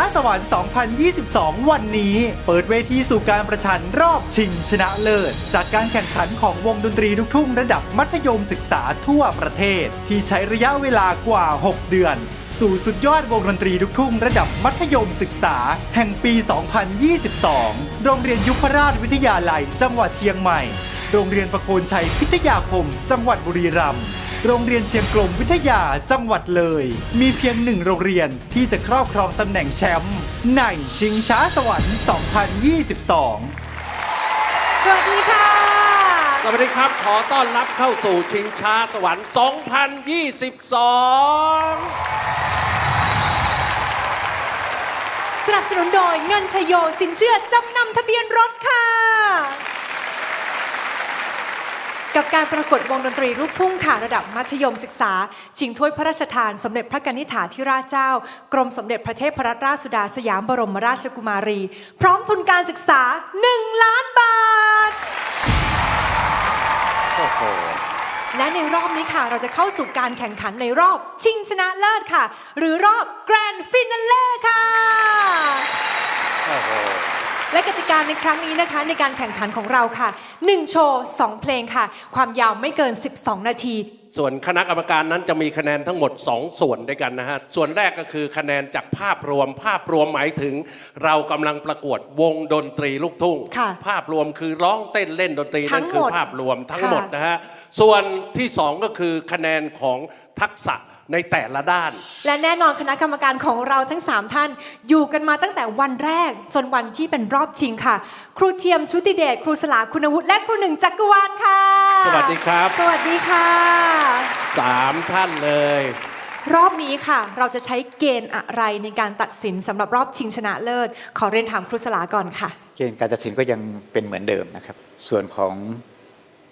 ช้าสวรรค์ 2022 วันนี้ เปิดเวทีสู่การประชันรอบชิงชนะเลิศ จากการแข่งขันของวงดนตรีลูกทุ่งระดับมัธยมศึกษาทั่วประเทศ ที่ใช้ระยะเวลากว่า 6 เดือน สู่สุดยอดวงดนตรีลูกทุ่งระดับมัธยมศึกษา แห่งปี 2022 โรงเรียนยุพราชวิทยาลัย จังหวัดเชียงใหม่ โรงเรียนประโคนชัยพิทยาคม จังหวัดบุรีรัมย์ โรงเรียนเชียงกลมวิทยาจังหวัดเลย มีเพียงหนึ่งโรงเรียนที่จะครอบครองตำแหน่งแชมป์ในชิงช้าสวรรค์ 2022สวัสดีค่ะ สวัสดีครับ ขอต้อนรับเข้าสู่ชิงช้าสวรรค์ 2022 สนับสนุนโดยเงินชโยสินเชื่อจำนำทะเบียนรถค่ะ กับการประกวดวงดนตรีลูกทุ่งค่ะระดับมัธยมศึกษา ชิงถ้วยพระราชทาน สมเด็จพระกนิษฐาธิราชเจ้า กรมสมเด็จพระเทพรัตนราชสุดาสยามบรมราชกุมารี พร้อมทุนการศึกษา 1 ล้านบาท โอ้โหและในรอบนี้ค่ะเราจะเข้าสู่การแข่งขันในรอบชิงชนะเลิศค่ะ หรือรอบแกรนด์ฟินาเล่ค่ะ โอ้โห และกติกาในครั้งนี้นะคะ ในการแข่งขันของเราค่ะ 1 โชว์ 2 เพลงค่ะ ความยาวไม่เกิน 12 นาที ส่วนคณะกรรมการนั้นจะมีคะแนนทั้งหมด 2 ส่วนด้วยกันนะฮะ ส่วนแรกก็คือคะแนนจากภาพรวม ภาพรวมหมายถึง เรากำลังประกวดวงดนตรีลูกทุ่ง ค่ะภาพรวมคือร้องเต้นเล่นดนตรีทั้นั่งนหมดคือภาพรวมทั้งหมดค่ะ นะฮะ ส่วนที่ 2 ก็คือคะแนนของทักษะ ในแต่ละด้าน และแน่นอนคณะกรรมการของเราทั้ง 3 ท่าน อยู่กันมาตั้งแต่วันแรกจนวันที่เป็นรอบชิงค่ะ ครูเทียมชุติเดชครูสลาคุณวุฒิและครูหนึ่งจักรวาลค่ะ สวัสดีครับ สวัสดีค่ะสามท่านเลย รอบนี้ค่ะ เราจะใช้เกณฑ์อะไรในการตัดสินสำหรับรอบชิงชนะเลิศ ขอเรียนถามครูสลาก่อนค่ะ เกณฑ์การตัดสินก็ยังเป็นเหมือนเดิมนะครับ ส่วนของ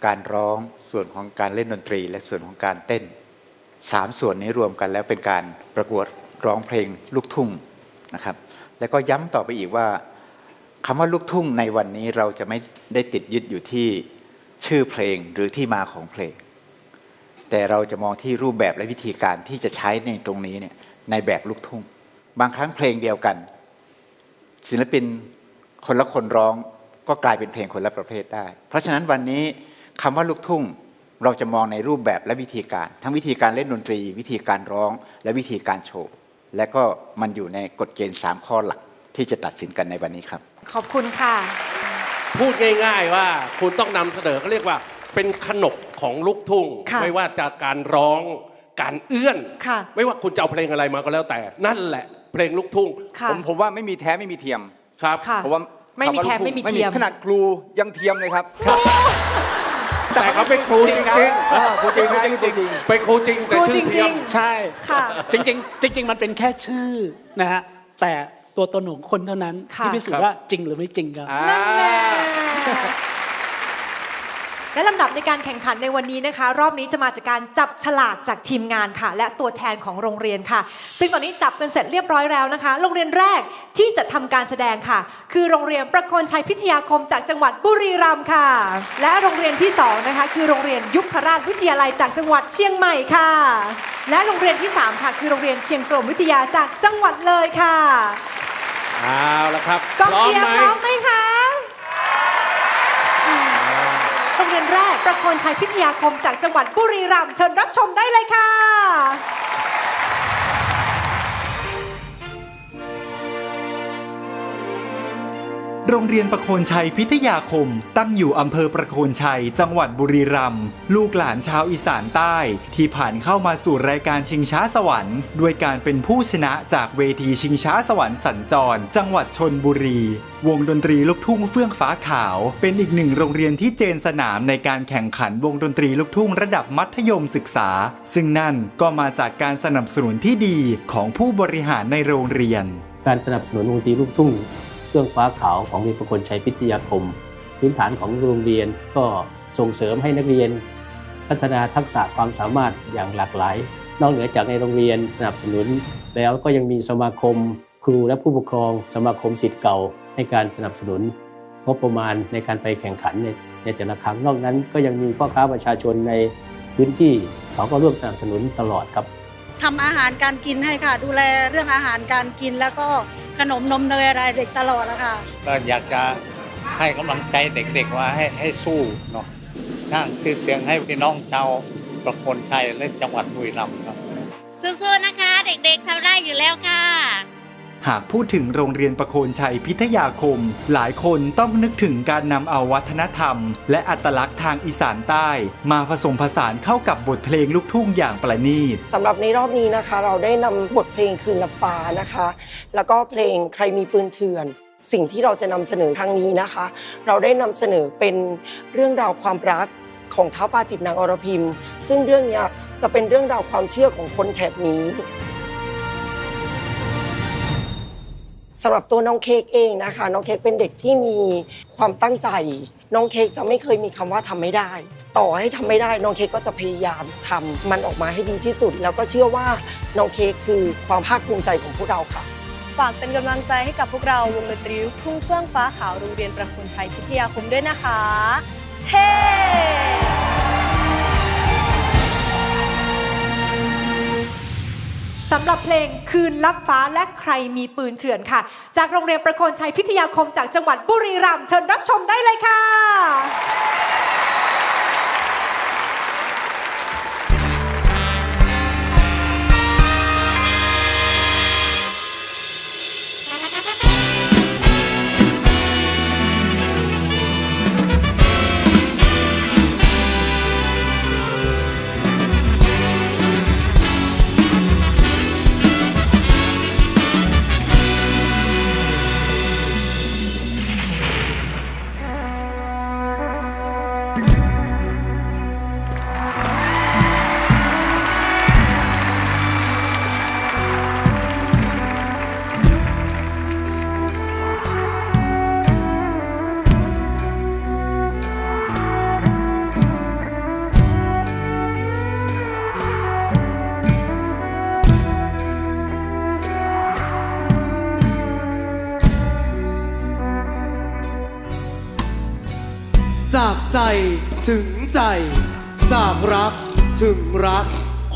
การร้องส่วนของการเล่นดนตรี และส่วนของการเต้น สามส่วนนี้รวมกันแล้วเป็นการประกวดร้องเพลงลูกทุ่งนะครับ แล้วก็ย้ำต่อไปอีกว่าคำว่าลูกทุ่งในวันนี้เราจะไม่ได้ติดยึดอยู่ที่ชื่อเพลงหรือที่มาของเพลง แต่เราจะมองที่รูปแบบและวิธีการที่จะใช้ในตรงนี้เนี่ยในแบบลูกทุ่ง บางครั้งเพลงเดียวกัน ศิลปินคนละคนร้องก็กลายเป็นเพลงคนละประเภทได้ เพราะฉะนั้นวันนี้คำว่าลูกทุ่ง เราจะมองในรูปแบบและวิธีการ ทั้งวิธีการเล่นดนตรี วิธีการร้อง และวิธีการโชว์ และก็มันอยู่ในกฎเกณฑ์ 3 ข้อหลักที่จะตัดสินกันในวันนี้ครับ ขอบคุณค่ะ พูดง่าย ๆว่าคุณต้องนำเสนอเขาเรียกว่าเป็นขนบของลูกทุ่ง ค่ะ ไม่ว่าจากการร้องการเอื้อน ค่ะ ไม่ว่าคุณจะเอาเพลงอะไรมาก็แล้วแต่ นั่นแหละ เพลงลูกทุ่งค่ะ ผมผมว่าไม่มีแท้ไม่มีเทียม ครับ ค่ะเพราะว่าไม่มีแท้คำว่าลูกไม่มีทุ่งเทียม ขนาดครูยังเทียมเลยครับ แต่เขาเป็นครูจนะริงเออครูจริงนะครูจริงๆเป็นครูจริงแต่ครูชื่อจเทีริยงมใช่ค่ะจริงๆจริง ๆ มันเป็นแค่ชื่อนะฮะแต่ตัวตนของคนเท่านั้น ค่ะ ที่พิสูจครับน์ว่าจริงหรือไม่จริงครับอ่านั่นแหละ และลำดับในการแข่งขันในวันนี้นะคะ รอบนี้จะมาจากการจับฉลากจากทีมงานค่ะ และตัวแทนของโรงเรียนค่ะ ซึ่งตอนนี้จับกันเสร็จเรียบร้อยแล้วนะคะ โรงเรียนแรกที่จะทำการแสดงค่ะ คือโรงเรียนประโคนชัยพิทยาคมจากจังหวัดบุรีรัมย์ค่ะ และโรงเรียนที่สองนะคะคือโรงเรียนยุพราชวิทยาลัยจากจังหวัดเชียงใหม่ค่ะ และโรงเรียนที่สามค่ะ คือโรงเรียนเชียงกลมวิทยาจากจังหวัดเลยค่ะเอาละครับกองพร้อมเชียร์ไหมพร้อมไหมคะ โรงเรียนแรกประโคนชัยพิทยาคมจากจังหวัดบุรีรัมย์เชิญรับชมได้เลยค่ะ โรงเรียนประโคนชัยพิทยาคม ตั้งอยู่อำเภอประโคนชัย จังหวัดบุรีรัมย์ลูกหลานชาวอีสานใต้ ที่ผ่านเข้ามาสู่รายการชิงช้าสวรรค์ ด้วยการเป็นผู้ชนะจากเวทีชิงช้าสวรรค์สัญจร จังหวัดชนบุรีวงดนตรีลูกทุ่งเฟื่องฟ้าขาว เป็นอีกหนึ่งโรงเรียนที่เจนสนามในการแข่งขันวงดนตรีลูกทุ่งระดับมัธยมศึกษา ซึ่งนั่นก็มาจากการสนับสนุนที่ดีของผู้บริหารในโรงเรียน การสนับสนุนวงดนตรีลูกทุ่ง เครื่องฟ้าขาวของเรียนประคนชัยพิทยาคม พื้นฐานของโรงเรียนก็ส่งเสริมให้นักเรียน พัฒนาทักษะความสามารถอย่างหลากหลาย นอกเหนือจากในโรงเรียนสนับสนุน แล้วก็ยังมีสมาคม ครูและผู้ปกครอง สมาคมสิทธิ์เก่าให้การสนับสนุนงบประมาณในการไปแข่งขันในในแต่ละครั้งนอกนั้นก็ยังมีพ่อค้าประชาชนในพื้นที่เขาก็ร่วมสนับสนุนตลอดครับทำอาหารการกินให้ค่ะ ดูแลเรื่องอาหารการกินแล้วก็ ขนมนมเนยอะไรเด็กตลอดแล้วค่ะ ก็อยากจะให้กำลังใจเด็กๆว่าให้ให้สู้เนาะสร้างชื่อเสียงให้พี่น้องชาวประโคนชัยและจังหวัดบุรีรัมย์ครับ สู้ๆนะคะ เด็กๆทำได้อยู่แล้วค่ะ หากพูดถึงโรงเรียนประโคนชัยพิทยาคม หลายคนต้องนึกถึงการนำเอาวัฒนธรรม และอัตลักษณ์ทางอีสานใต้ มาผสมผสานเข้ากับบทเพลงลูกทุ่งอย่างประณีตสำหรับในรอบนี้นะคะ เราได้นำบทเพลงคืนลับฟ้านะคะ แล้วก็เพลงใครมีปืนเถื่อนสิ่งที่เราจะนำเสนอครั้งนี้นะคะ เราได้นำเสนอเป็นเรื่องราวความรักของท้าวปาจิตนางอรพิม ซึ่งเรื่องนี้จะเป็นเรื่องราวความเชื่อของคนแถบนี้ำหรับตัวน้องเค้กเองนะคะ น้องเค้กเป็นเด็กที่มีความตั้งใจ น้องเค้กจะไม่เคยมีคำว่าทำไม่ได้ ต่อให้ทำไม่ได้ น้องเค้กก็จะพยายามทำมันออกมาให้ดีที่สุด แล้วก็เชื่อว่าน้องเค้กคือความภาคภูมิใจของพวกเราค่ะ ฝากเป็นกำลังใจให้กับพวกเราวงดนตรีลูกทุ่งเฟื่องฟ้าขาวโรงเรียนประคุณชัยพิทยาคมด้วยนะคะ เฮ้ สำหรับเพลงคืนลับฟ้าและใครมีปืนเถื่อนค่ะ จากโรงเรียนประโคนชัยพิทยาคมจากจังหวัดบุรีรัมย์เชิญรับชมได้เลยค่ะ ถึงใจ จากรักถึงรัก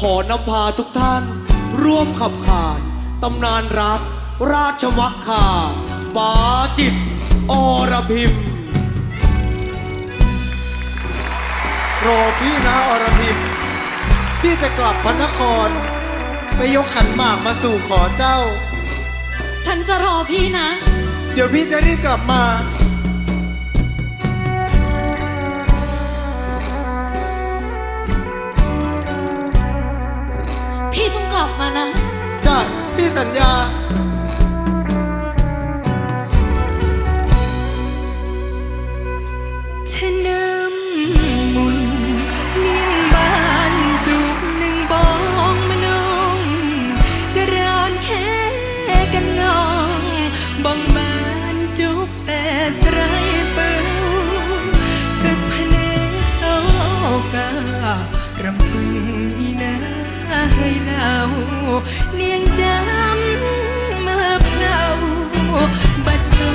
ขอนำพาทุกท่าน ร่วมขับขานตำนานรัก ราชมักคาปาจิต อรพิมรอพี่นะอรพิมพี่จะกลับพระนคร ไปยกขันหมากมาสู่ขอเจ้า ฉันจะรอพี่นะ เดี๋ยวพี่จะรีบกลับมา บมานะ จ้ะพี่สัญญา เธอน้ำมุนเนียงบานจูบหนึ่งบองมานองจะรอนแค่กันน้องบองบานจูบแต่สไรเปิลตึกพะเนจโซกา รำพึงอีนาให้เล่า เนียงจำเมื่อเพลาบัดสู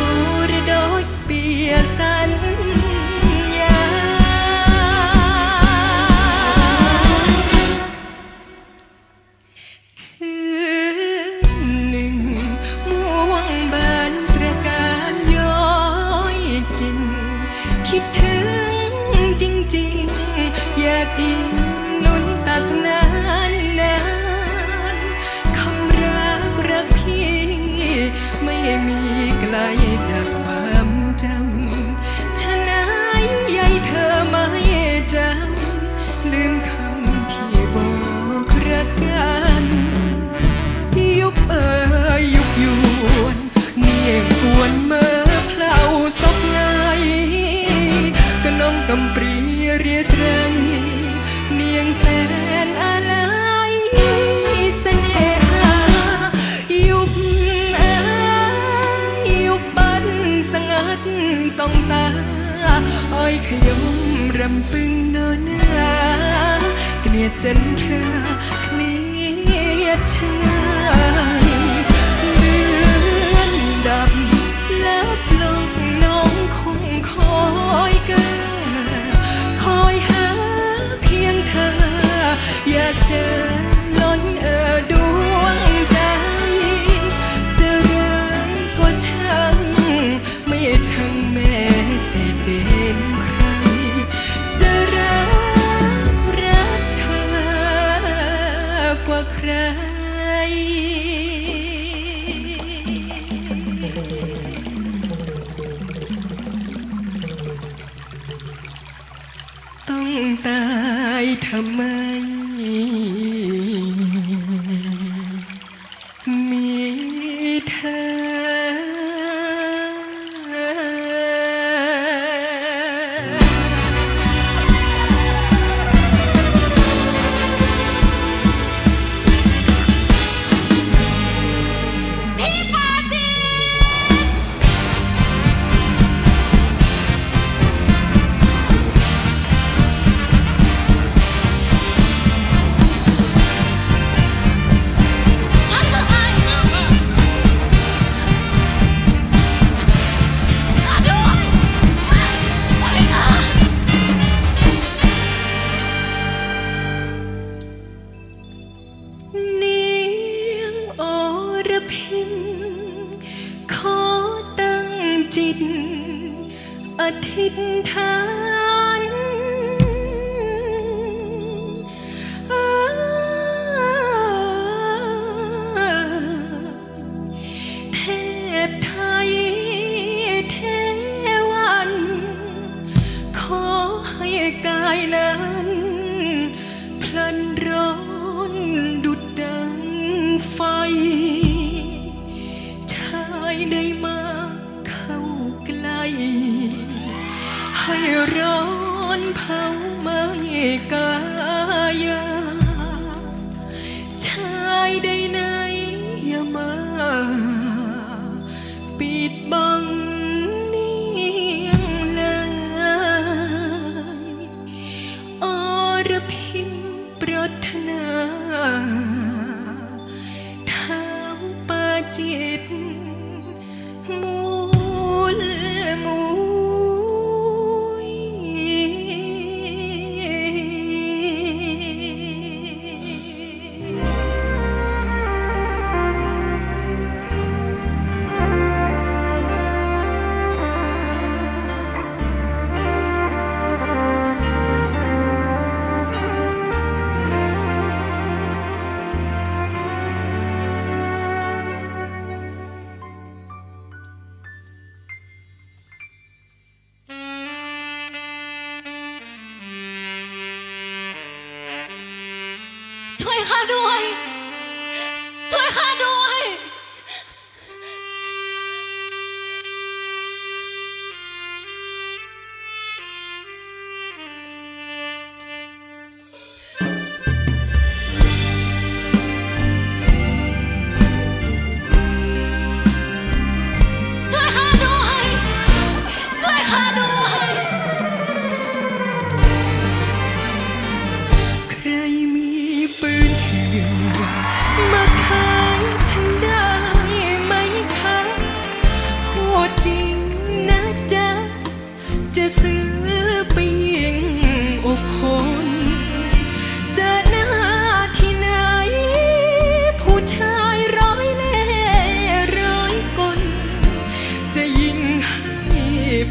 ำปึงโนนาเกลียดจันทราเกลียดชายเดือนดับแลับลงน้องคงคอยเกันคอยหาเพียงเธออยากเจอาทิตย์ทา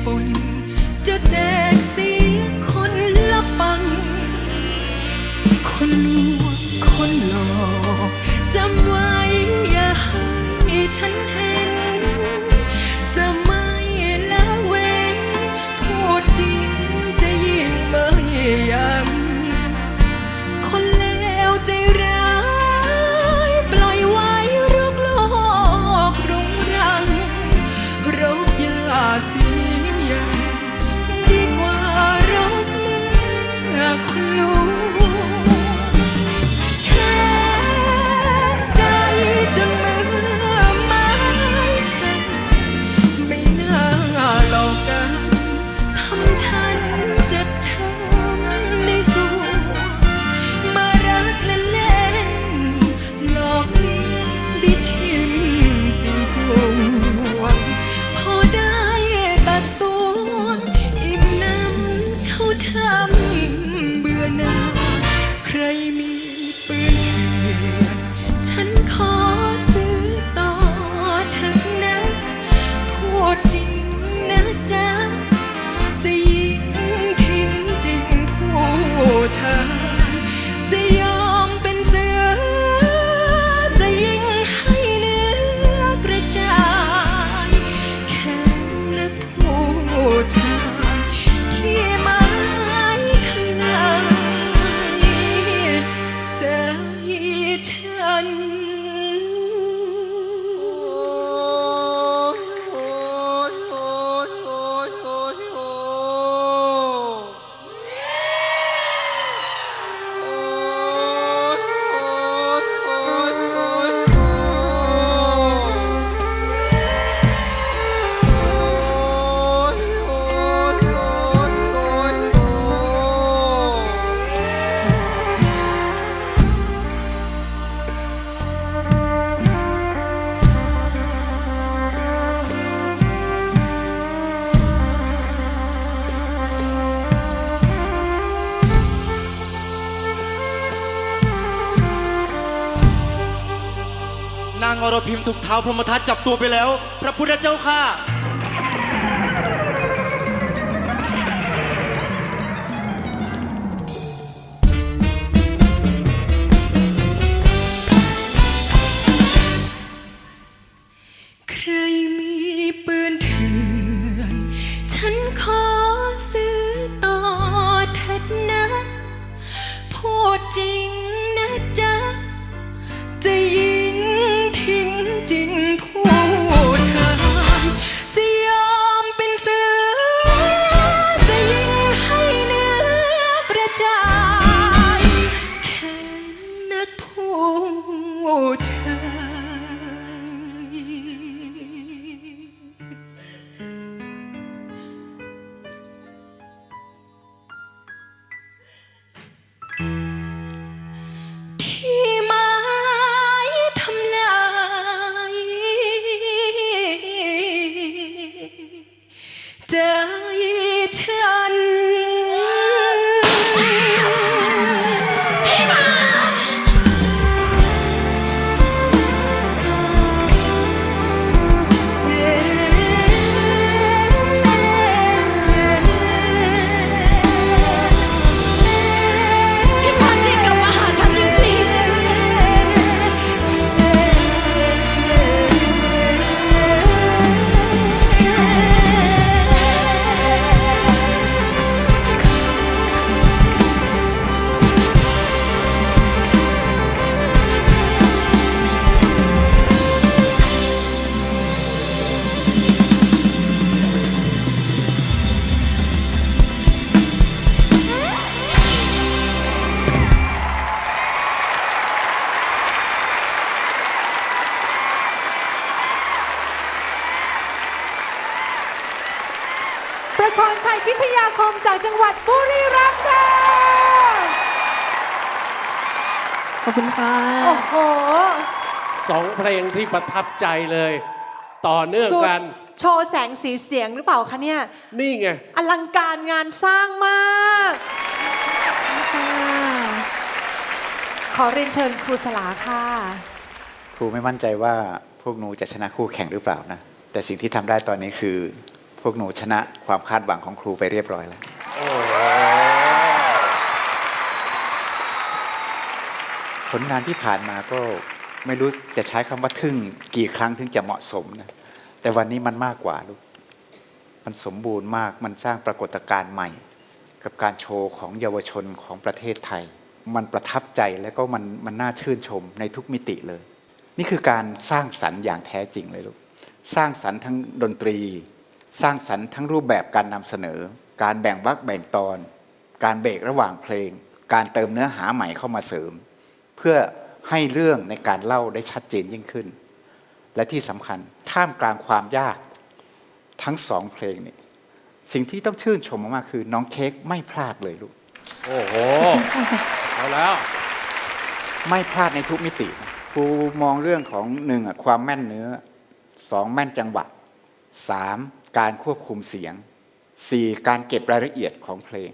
ปนจะแจกสีคนละปัง คนนี้ กเท้าพรหมทัตจับตัวไปแล้ว พระพุทธเจ้าค่ะ จากจังหวัดบุรีรัมย์ค่ะ ขอบคุณค่ะ โอ้โห สองเพลงที่ประทับใจเลย ต่อเนื่องกันสุดโชว์แสงสีเสียงหรือเปล่าคะเนี่ย นี่ไง อลังการงานสร้างมาก ขอเรียนเชิญครูสลาค่ะ ครูไม่มั่นใจว่าพวกหนูจะชนะคู่แข่งหรือเปล่านะ แต่สิ่งที่ทำได้ตอนนี้คือ พวกหนูชนะความคาดหวังของครูไปเรียบร้อยแล้ว ผลงานที่ผ่านมาก็ไม่รู้จะใช้คำว่าทึ่ง กี่ครั้งถึงจะเหมาะสมนะแต่วันนี้มันมากกว่าลูกมันสมบูรณ์มากมันสร้างปรากฏการณ์ใหม่ กับการโชว์ของเยาวชนของประเทศไทย มันประทับใจและก็มันมันน่าชื่นชมในทุกมิติเลย นี่คือการสร้างสรรค์อย่างแท้จริงเลยลูกสร้างสรรค์ทั้งดนตรี สร้างสรรค์ทั้งรูปแบบการนำเสนอ การแบ่งวรรคแบ่งตอน การเบรกระหว่างเพลง การเติมเนื้อหาใหม่เข้ามาเสริม เพื่อให้เรื่องในการเล่าได้ชัดเจนยิ่งขึ้น และที่สำคัญท่ามกลางความยากทั้งสองเพลงนี่สิ่งที่ต้องชื่นชมมากๆคือ น้องเค้กไม่พลาดเลยลูก โอ้โห เอาแล้ว ไม่พลาดในทุกมิตินะครูมองเรื่องของหนึ่งอะความแม่นเนื้อสองแม่นจังหวะสามการควบคุมเสียง สี่การเก็บรายละเอียดของเพลง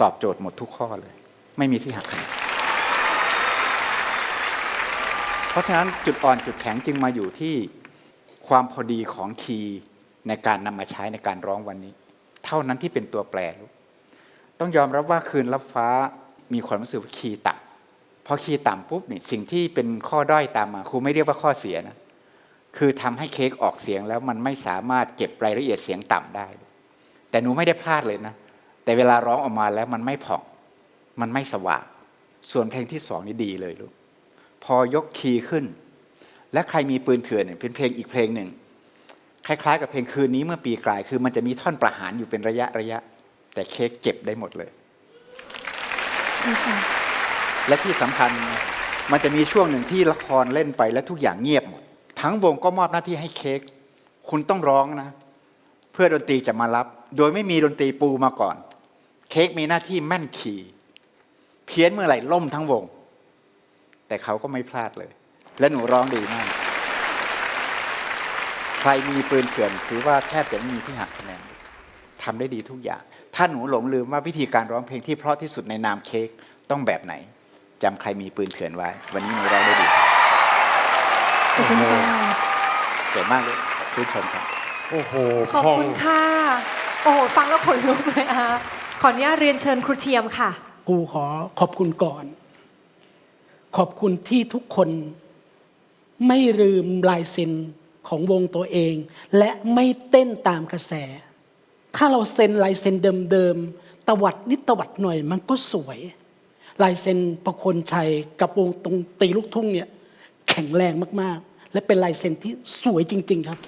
ตอบโจทย์หมดทุกข้อเลย ไม่มีที่หักคะแนนเพราะฉะนั้นจุดอ่อนจุดแข็งจึงมาอยู่ที่ความพอดีของคีย์ในการนำมาใช้ในการร้องวันนี้ เท่านั้นที่เป็นตัวแปรลูกต้องยอมรับว่าคืนรับฟ้ามีความรู้สึกว่าคีย์ต่ำพอคีย์ต่ำปุ๊บนี่สิ่งที่เป็นข้อด้อยตามมาครูไม่เรียกว่าข้อเสียนะคือทำให้เค้กออกเสียงแล้วมันไม่สามารถเก็บรายละเอียดเสียงต่ำได้ แต่หนูไม่ได้พลาดเลยนะ แต่เวลาร้องออกมาแล้วมันไม่ผ่อง มันไม่สว่าง ส่วนเพลงที่สองนี่ดีเลยลูก พอยกคีย์ขึ้น และใครมีปืนเถื่อนเนี่ยเป็นเพลงอีกเพลงหนึ่ง คล้ายๆ กับเพลงคืนนี้เมื่อปีกลาย คือมันจะมีท่อนประหารอยู่เป็นระยะระยะ แต่เค้กเก็บได้หมดเลย และที่สำคัญมันจะมีช่วงหนึ่งที่ละครเล่นไปและทุกอย่างเงียบหมด ทั้งวงก็มอบหน้าที่ให้เค้ก คุณต้องร้องนะ เพื่อดนตรีจะมารับ โดยไม่มีดนตรีปูมาก่อน เค้กมีหน้าที่แม่นคีย์เพี้ยนเมื่อไหร่ล่มทั้งวง แต่เขาก็ไม่พลาดเลย และหนูร้องดีมาก ใครมีปืนเถื่อนถือว่าแทบจะไม่มีที่หักคะแนนทำได้ดีทุกอย่าง ถ้าหนูหลงลืมว่าวิธีการร้องเพลงที่เพราะที่สุดในนามเค้กต้องแบบไหนจำใครมีปืนเถื่อนไว้ วันนี้หนูร้องได้ดีขอบคุณค่ะสวยมากเลยชื่นชมครับ โอ้โหขอบคุณค่ะ โอ้โหฟังแล้วขนลุกเลยอะขออนุญาตเรียนเชิญครูเทียมค่ะครูขอขอบคุณก่อน ขอบคุณที่ทุกคนไม่ลืมลายเซ็นของวงตัวเอง และไม่เต้นตามกระแส ถ้าเราเซ็นลายเซ็นเดิมๆตวัดนิดตวัดหน่อยมันก็สวย ลายเซ็นประคนชัยกับวงตรงตีลูกทุ่งเนี่ยแข็งแรงมากๆ และเป็นลายเซ็นที่สวยจริง ๆ ครับ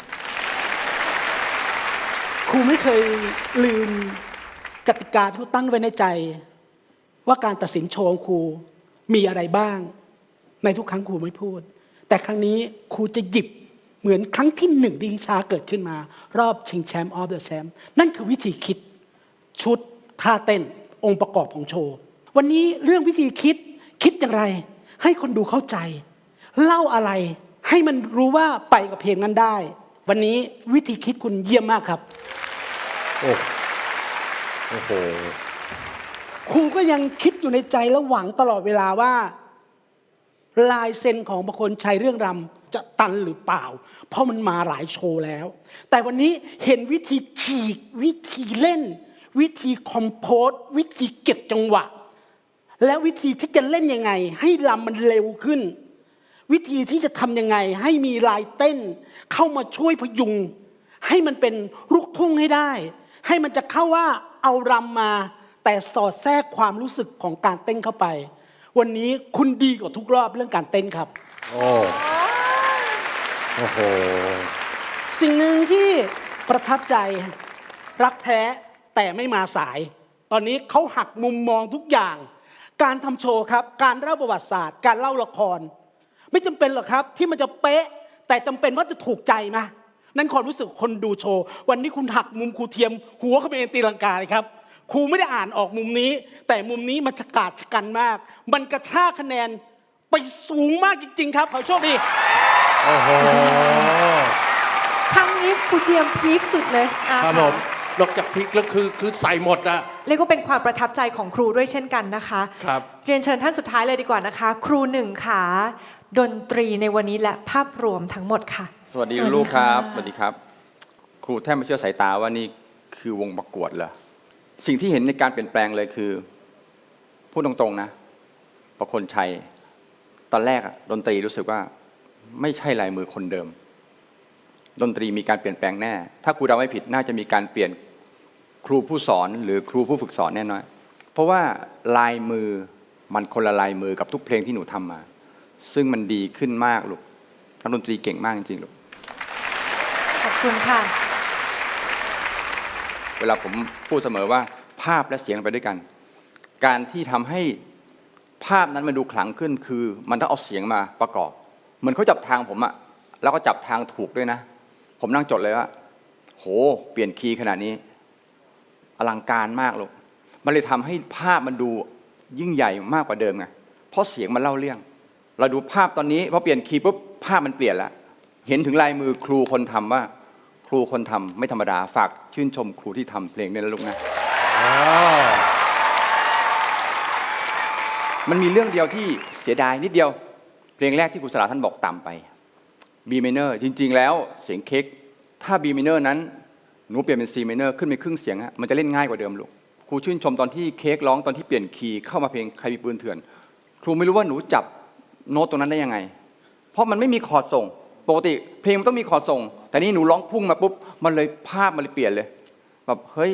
รูไม่เคยลืมกติกาที่ครูตั้งไว้ในใจ ว่าการตัดสินโชว์ของครูมีอะไรบ้าง ในทุกครั้งครูไม่พูด แต่ครั้งนี้ครูจะหยิบเหมือนครั้งที่หนึ่งที่ชิงชาเกิดขึ้นมา รอบชิงแชมป์ออฟเดอะแชมป์นั่นคือวิธีคิดชุดท่าเต้นองค์ประกอบของโชว์ วันนี้เรื่องวิธีคิดคิดอย่างไร ให้คนดูเข้าใจ เล่าอะไรให้มันรู้ว่าไปกับเพลงนั้นได้ วันนี้วิธีคิดคุณเยี่ยมมากครับ โอ้โอ้โหครูก็ยังคิดอยู่ในใจและหวังตลอดเวลาว่า ลายเซ็นของประคนชัยเรื่องรำจะตันหรือเปล่า เพราะมันมาหลายโชว์แล้ว แต่วันนี้เห็นวิธีฉีก วิธีเล่น วิธีคอมโพสวิธีเก็บจังหวะ และวิธีที่จะเล่นยังไง ให้ลำมันเร็วขึ้น วิธีที่จะทำยังไงให้มีลายเต้น เข้ามาช่วยพยุง ให้มันเป็นลูกทุ่งให้ได้ ให้มันจะเข้าว่าเอารำมา แต่สอดแทรกความรู้สึกของการเต้นเข้าไป วันนี้คุณดีกว่าทุกรอบเรื่องการเต้นครับ โอ้โอ้โหสิ่งหนึ่งที่ประทับใจรักแท้แต่ไม่มาสาย ตอนนี้เขาหักมุมมองทุกอย่าง การทำโชว์ครับ การเล่าประวัติศาสตร์ การเล่าละคร ไม่จำเป็นหรอกครับ ที่มันจะเป๊ะ แต่จำเป็นว่าจะถูกใจไหมนั่นความรู้สึกคนดูโชว์ วันนี้คุณหักมุมครูเทียม หัวเขาเป็นเอ็นตีลังกาเลยครับครูไม่ได้อ่านออกมุมนี้ แต่มุมนี้มันฉกาจชะกันมาก มันกระชากคะแนนไปสูงมากจริง ๆ ครับขอโชคดีโอ้โหครั้งนี้ครูเทียมพีคสุดเลยอะครับผมนอกจากพริกแล้วคือคือใส่หมดอะเรียกว่าเป็นความประทับใจของครูด้วยเช่นกันนะคะ ครับ เรียนเชิญท่านสุดท้ายเลยดีกว่านะคะ ครูหนึ่งค่ะ ดนตรีในวันนี้และภาพรวมทั้งหมดค่ะ สวัสดีสวัสดีลูกครับค่ะสวัสดีครับ ครูแทบไม่เชื่อสายตาว่านี่คือวงประกวดเหรอ สิ่งที่เห็นในการเปลี่ยนแปลงเลยคือ พูดตรงๆนะ ประคนชัย ตอนแรกอะดนตรีรู้สึกว่า ไม่ใช่ลายมือคนเดิม ดนตรีมีการเปลี่ยนแปลงแน่ ถ้าครูเดาไม่ผิดน่าจะมีการเปลี่ยนครูผู้สอนหรือครูผู้ฝึกสอนแน่นอน เพราะว่าลายมือมันคนละลายมือกับทุกเพลงที่หนูทำมา ซึ่งมันดีขึ้นมากลูกนักดนตรีเก่งมากจริงๆลูกขอบคุณค่ะ เวลาผมพูดเสมอว่าภาพและเสียงไปด้วยกัน การที่ทำให้ภาพนั้นมันดูขลังขึ้นคือ มันต้องเอาเสียงมาประกอบ เหมือนเขาจับทางผมอะแล้วก็จับทางถูกด้วยนะ ผมนั่งจดเลยว่า โห เปลี่ยนคีย์ขนาดนี้ อลังการมากลูกมันเลยทำให้ภาพมันดูยิ่งใหญ่มากกว่าเดิมไงเพราะเสียงมันเล่าเรื่อง เราดูภาพตอนนี้พอเปลี่ยนคีย์ปุ๊บภาพมันเปลี่ยนแล้วเห็นถึงลายมือครูคนทำว่า ครูคนทำไม่ธรรมดาฝากชื่นชมครูที่ทำเพลงนี้นะลูกนะมันมีเรื่องเดียวที่เสียดายนิดเดียว เพลงแรกที่ครูสลาท่านบอกต่ำไป B minor จริง ๆ แล้วเสียงเค้กถ้า B minor นั้นหนูเปลี่ยนเป็น C minor ขึ้นไปครึ่งเสียงอะมันจะเล่นง่ายกว่าเดิมลูกครูชื่นชมตอนที่เค้กร้องตอนที่เปลี่ยนคีย์เข้ามาเพลงใครมีปืนเถื่อน ครูไม่รู้ว่าหนูจับ โน้ตตรงนั้นได้ยังไง เพราะมันไม่มีคอร์ดส่ง ปกติเพลงมันต้องมีคอร์ดส่ง แต่นี่หนูร้องพุ่งมาปุ๊บมันเลยภาพมันเลยเปลี่ยนเลยแบบเฮ้ย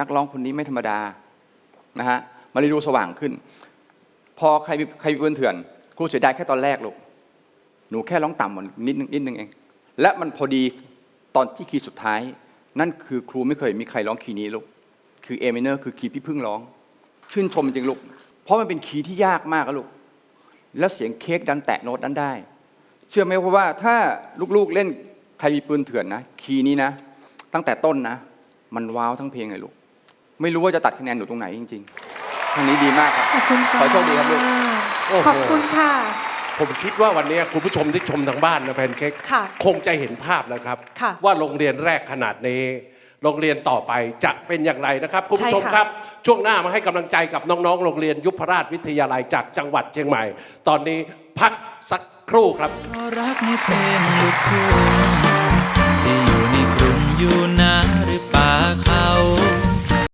นักร้องคนนี้ไม่ธรรมดานะฮะมันเลยดูสว่างขึ้น พอใครใครมีปืนเถื่อนครูเสียดายแค่ตอนแรกลูกหนูแค่ร้องต่ำกว่านิดนึงนิดนึงเอง และมันพอดีตอนที่คีย์สุดท้าย นั่นคือครูไม่เคยมีใครร้องคีย์นี้ลูกคือเอเมเนอร์คือคีย์พี่พึ่งร้อง ชื่นชมจริงลูกเพราะมันเป็นคีย์ที่ยากมากลูก แล้วเสียงเค้กดันแตะโน้ตนั้นได้ เชื่อไหมว่าถ้าลูกๆเล่นใครมีปืนเถื่อนนะ คีย์นี้นะ ตั้งแต่ต้นนะ มันว้าวทั้งเพลงเลยลูก ไม่รู้ว่าจะตัดคะแนนหนูตรงไหนจริงๆทางนี้ดีมากครับ ขอบคุณค่ะขอโชคดีครับลูก โอ้โห ขอบคุณค่ะ ผมคิดว่าวันนี้คุณผู้ชมที่ชมทางบ้านนะแพนเค้กค่ะคงจะเห็นภาพแล้วครับ ค่ะ ว่าโรงเรียนแรกขนาดนี้ โรงเรียนต่อไปจะเป็นอย่างไรนะครับคุณผู้ชมใช่ค่ะครับ ช่วงหน้ามาให้กำลังใจกับน้องๆ โรงเรียนยุพราชวิทยาลัยจากจังหวัดเชียงใหม่ ตอนนี้พักสักครู่ครับเพราะรักในเพลงลูกทุ่งจะอยู่ในกรุงอยู่นาหรือป่าเขา